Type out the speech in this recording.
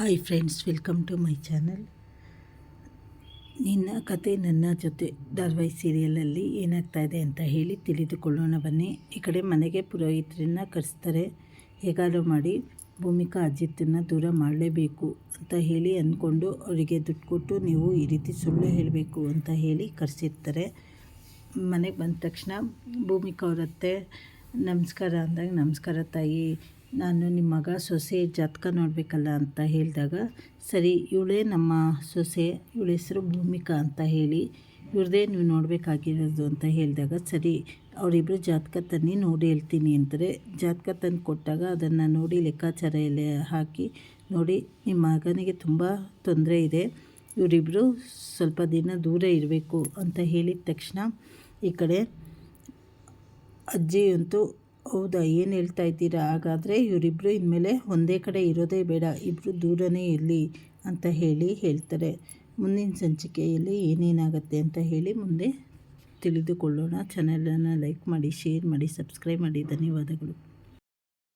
Hi friends welcome to my channel ನಿನ್ನ ಕತೆ ನನ್ನ ಜೊತೆ ಧಾರಾವಾಹಿ ಸೀರಿಯಲಲ್ಲಿ ಏನಾಗ್ತಾ ಇದೆ ಅಂತ ಹೇಳಿ ತಿಳಿದುಕೊಳ್ಳೋಣ ಬನ್ನಿ. ಈ ಕಡೆ ಮನೆಗೆ ಪುರೋಹಿತರನ್ನ ಕರೆಸ್ತಾರೆ. ಹೇಗಾದರೂ ಮಾಡಿ ಭೂಮಿಕಾ ಅಜಿತ್ತನ್ನು ದೂರ ಮಾಡಲೇಬೇಕು ಅಂತ ಹೇಳಿ ಅಂದ್ಕೊಂಡು ಅವರಿಗೆ ದುಡ್ಡು ಕೊಟ್ಟು ನೀವು ಈ ರೀತಿ ಸುಳ್ಳು ಹೇಳಬೇಕು ಅಂತ ಹೇಳಿ ಕರೆಸಿರ್ತಾರೆ. ಮನೆಗೆ ಬಂದ ತಕ್ಷಣ ಭೂಮಿಕಾ ಅವರತ್ತೆ ನಮಸ್ಕಾರ ಅಂದಾಗ ನಮಸ್ಕಾರ ತಾಯಿ ನಾನು ನಿಮ್ಮ ಮಗ ಸೊಸೆ ಜಾತಕ ನೋಡಬೇಕಲ್ಲ ಅಂತ ಹೇಳಿದಾಗ, ಸರಿ, ಇವಳೇ ನಮ್ಮ ಸೊಸೆ, ಇವಳ ಹೆಸರು ಭೂಮಿಕಾ ಅಂತ ಹೇಳಿ, ಇವ್ರದೇ ನೀವು ನೋಡಬೇಕಾಗಿರೋದು ಅಂತ ಹೇಳಿದಾಗ, ಸರಿ ಅವರಿಬ್ಬರು ಜಾತಕ ತನ್ನಿ ನೋಡಿ ಹೇಳ್ತೀನಿ ಅಂತಾರೆ. ಜಾತಕ ತಂದು ಕೊಟ್ಟಾಗ ಅದನ್ನು ನೋಡಿ ಲೆಕ್ಕಾಚಾರ ಎಲ್ಲ ಹಾಕಿ ನೋಡಿ, ನಿಮ್ಮ ಮಗನಿಗೆ ತುಂಬ ತೊಂದರೆ ಇದೆ ಇವರಿಬ್ಬರು ಸ್ವಲ್ಪ ದಿನ ದೂರ ಇರಬೇಕು ಅಂತ ಹೇಳಿದ ತಕ್ಷಣ ಈ ಕಡೆ ಅಜ್ಜಿಯಂತೂ ಹೌದಾ? ಏನು ಹೇಳ್ತಾ ಇದ್ದೀರಾ? ಹಾಗಾದರೆ ಇವರಿಬ್ಬರು ಇನ್ಮೇಲೆ ಒಂದೇ ಕಡೆ ಇರೋದೇ ಬೇಡ. ಇಬ್ಬರು ದೂರನೇ ಇರಲಿ ಅಂತ ಹೇಳಿ ಹೇಳ್ತಾರೆ. ಮುಂದಿನ ಸಂಚಿಕೆಯಲ್ಲಿ ಏನೇನಾಗುತ್ತೆ ಅಂತ ಹೇಳಿ ಮುಂದೆ ತಿಳಿದುಕೊಳ್ಳೋಣ. ಚಾನಲನ್ನು ಲೈಕ್ ಮಾಡಿ ಶೇರ್ ಮಾಡಿ ಸಬ್ಸ್ಕ್ರೈಬ್ ಮಾಡಿ. ಧನ್ಯವಾದಗಳು.